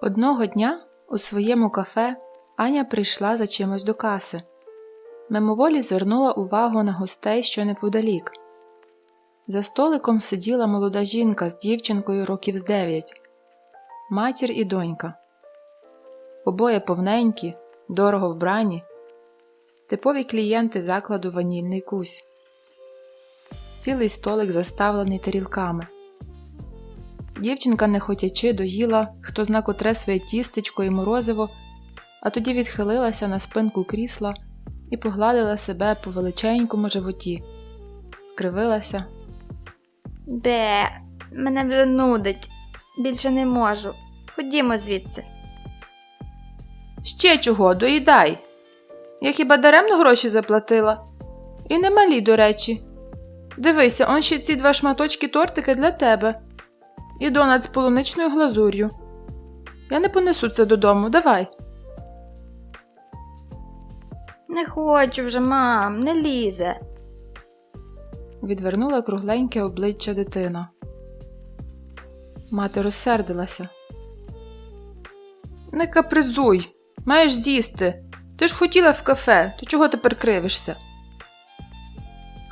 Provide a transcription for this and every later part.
Одного дня у своєму кафе Аня прийшла за чимось до каси. Мимоволі звернула увагу на гостей, що неподалік. За столиком сиділа молода жінка з дівчинкою років з дев'ять, матір і донька. Обоє повненькі, дорого вбрані, типові клієнти закладу ванільний кусь. Цілий столик заставлений тарілками. Дівчинка, не хотячи, доїла, хто зна котре своє тістечко і морозиво, а тоді відхилилася на спинку крісла і погладила себе по величенькому животі, скривилася. Бе, мене вже нудить. Більше не можу. Ходімо звідси. Ще чого, доїдай. Я хіба даремно гроші заплатила? І не малі, до речі. Дивися, он ще ці два шматочки тортики для тебе. І донат з полуничною глазур'ю. Я не понесу це додому, давай. Не хочу вже, мам, не лізе. Відвернула кругленьке обличчя дитина. Мати розсердилася. Не капризуй, маєш з'їсти. Ти ж хотіла в кафе, то чого тепер кривишся?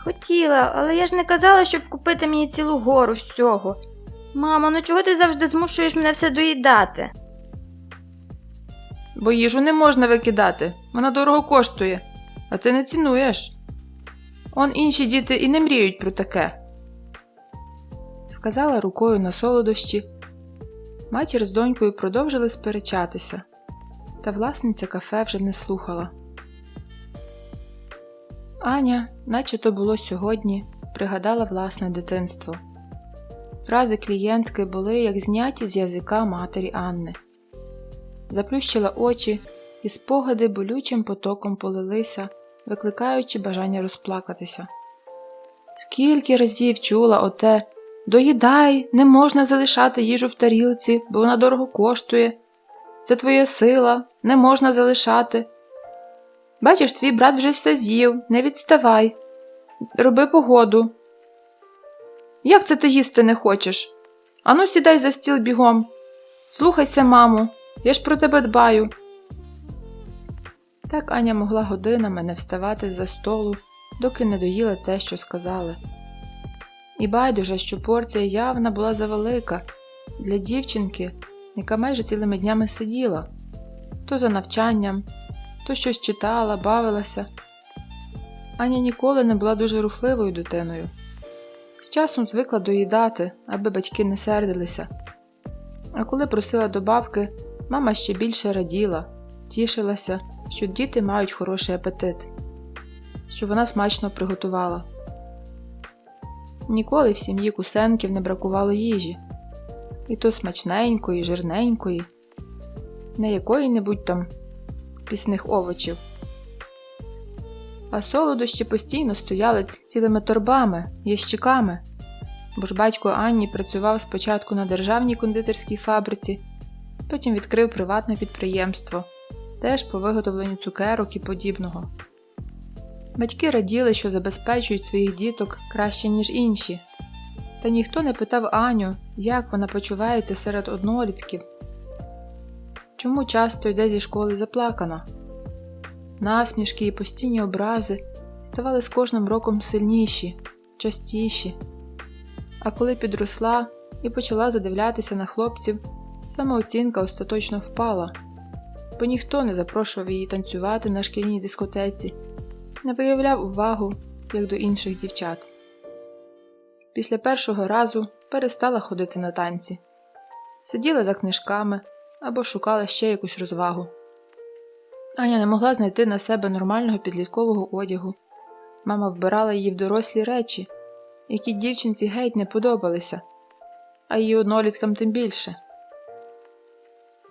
Хотіла, але я ж не казала, щоб купити мені цілу гору всього. Мамо, ну чого ти завжди змушуєш мене все доїдати? Бо їжу не можна викидати, вона дорого коштує, а ти не цінуєш. Он інші діти і не мріють про таке. Вказала рукою на солодощі. Матір з донькою продовжили сперечатися, та власниця кафе вже не слухала. Аня, наче то було сьогодні, пригадала власне дитинство. Фрази клієнтки були як зняті з язика матері Анни. Заплющила очі, і спогади болючим потоком полилися, викликаючи бажання розплакатися. Скільки разів чула оте Доїдай, не можна залишати їжу в тарілці, бо вона дорого коштує. Це твоя сила, не можна залишати. Бачиш, твій брат вже все з'їв, не відставай. Роби погоду. Як це ти їсти не хочеш? Ану, сідай за стіл бігом. Слухайся, маму, я ж про тебе дбаю. Так Аня могла годинами не вставати за столу, доки не доїла те, що сказали. І байдуже, що порція явна була завелика для дівчинки, яка майже цілими днями сиділа то за навчанням, то щось читала, бавилася. Аня ніколи не була дуже рухливою дитиною. З часом звикла доїдати, аби батьки не сердилися. А коли просила добавки, мама ще більше раділа, тішилася, що діти мають хороший апетит, що вона смачно приготувала. Ніколи в сім'ї кусенків не бракувало їжі, і то смачненької, жирненької, не якої-небудь там пісних овочів. А солодощі постійно стояли цілими торбами, ящиками, бо ж батько Анні працював спочатку на державній кондитерській фабриці, потім відкрив приватне підприємство, теж по виготовленню цукерок і подібного. Батьки раділи, що забезпечують своїх діток краще, ніж інші, та ніхто не питав Аню, як вона почувається серед однолітків, чому часто йде зі школи заплакана. Насмішки і постійні образи ставали з кожним роком сильніші, частіші. А коли підросла і почала задивлятися на хлопців, самооцінка остаточно впала, бо ніхто не запрошував її танцювати на шкільній дискотеці не виявляв увагу, як до інших дівчат. Після першого разу перестала ходити на танці, сиділа за книжками або шукала ще якусь розвагу. Аня не могла знайти на себе нормального підліткового одягу. Мама вбирала її в дорослі речі, які дівчинці геть не подобалися, а її одноліткам тим більше.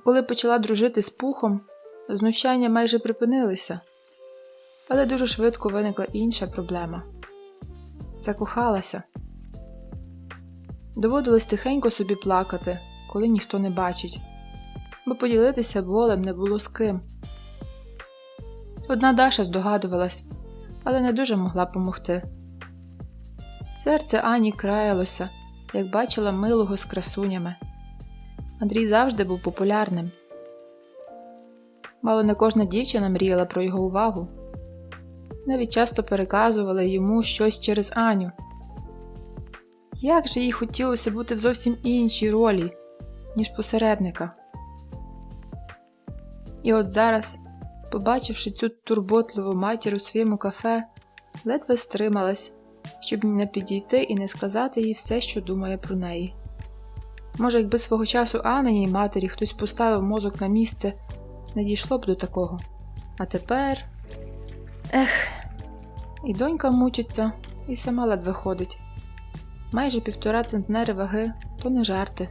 Коли почала дружити з пухом, знущання майже припинилися. Але дуже швидко виникла інша проблема закохалася. Доводилось тихенько собі плакати, коли ніхто не бачить, бо поділитися болем не було з ким. Одна Даша здогадувалась, але не дуже могла помогти. Серце Ані краялося, як бачила милого з красунями. Андрій завжди був популярним. Мало не кожна дівчина мріяла про його увагу. Навіть часто переказували йому щось через Аню. Як же їй хотілося бути в зовсім іншій ролі, ніж посередника. І от зараз, побачивши цю турботливу матір у своєму кафе, ледве стрималась, щоб не підійти і не сказати їй все, що думає про неї. Може, якби свого часу Аниній матері хтось поставив мозок на місце, не дійшло б до такого. А тепер. Ех, і донька мучиться, і сама ледве ходить. Майже півтора центнери ваги то не жарти.